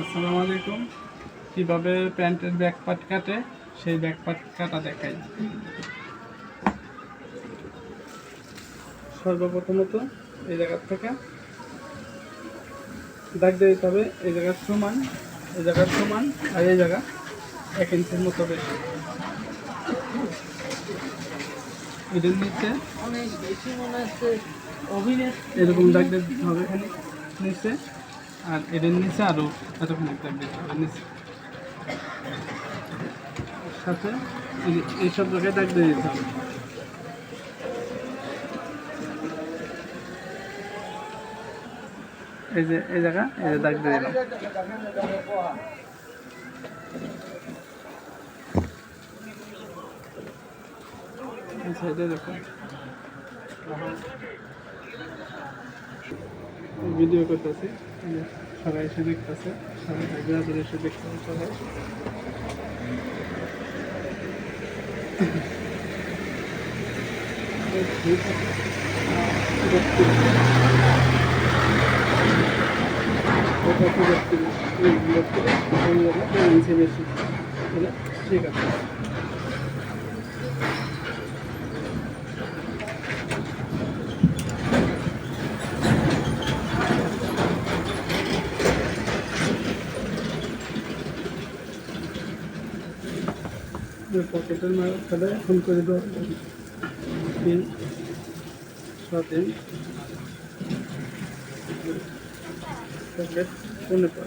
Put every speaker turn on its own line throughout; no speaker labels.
আসসালামু আলাইকুম। কীভাবে প্যান্টের ব্যাক পার্ট কাটে, সেই ব্যাক পার্ট কাটা দেখাই। সর্বপ্রথমত এই জায়গার থেকে দাগ দিয়ে দিতে হবে, এই জায়গার সমান, এই জায়গার সমান আর এই জায়গা এক ইঞ্চির মতো বেশি। এদের নিচে এরকম দাগ দিয়ে দিতে হবে এখানে নিচে আর এদের নিচে আরও দাগ নিচে। সাথে এইসব জায়গায় দাগ দিয়ে হবে। এই যে, এই জায়গা সাইডে দেখুন। ভিডিও করতেছি। সবাই এসে দেখতেছে। সবাই হায়দ্রাবাদের এসে দেখতেছে সবাই। ঠিক আছে। পকেটের মাঝখানে ফোন করে দেওয়া তিন পকেট ফোনে পর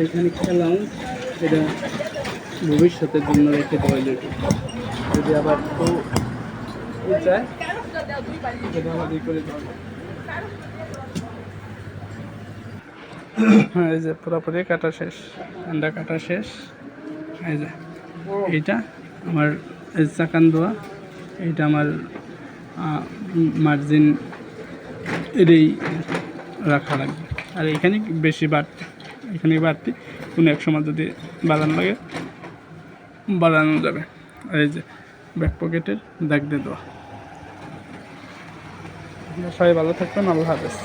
এখানে খেলাম। এটা ভবিষ্যতের জন্য রেখে দেওয়া যদি আবার কেউ চায়। হ্যাঁ এই যে পুরোপুরি কাটা শেষ, আন্ডা কাটা শেষ। এই যে, এইটা আমার চাকান দেওয়া এইটা আমার মার্জিন এটাই রাখা লাগবে। আর এখানে বেশি বাড়তি এখানে বাড়তি। কোনো এক সময় যদি বাড়ানো লাগে বাড়ানো যাবে। এই যে ব্যাক পকেটের দাগ দিয়ে দেওয়া। সবাই ভালো থাকবেন, আল্লাহ হাফেজ।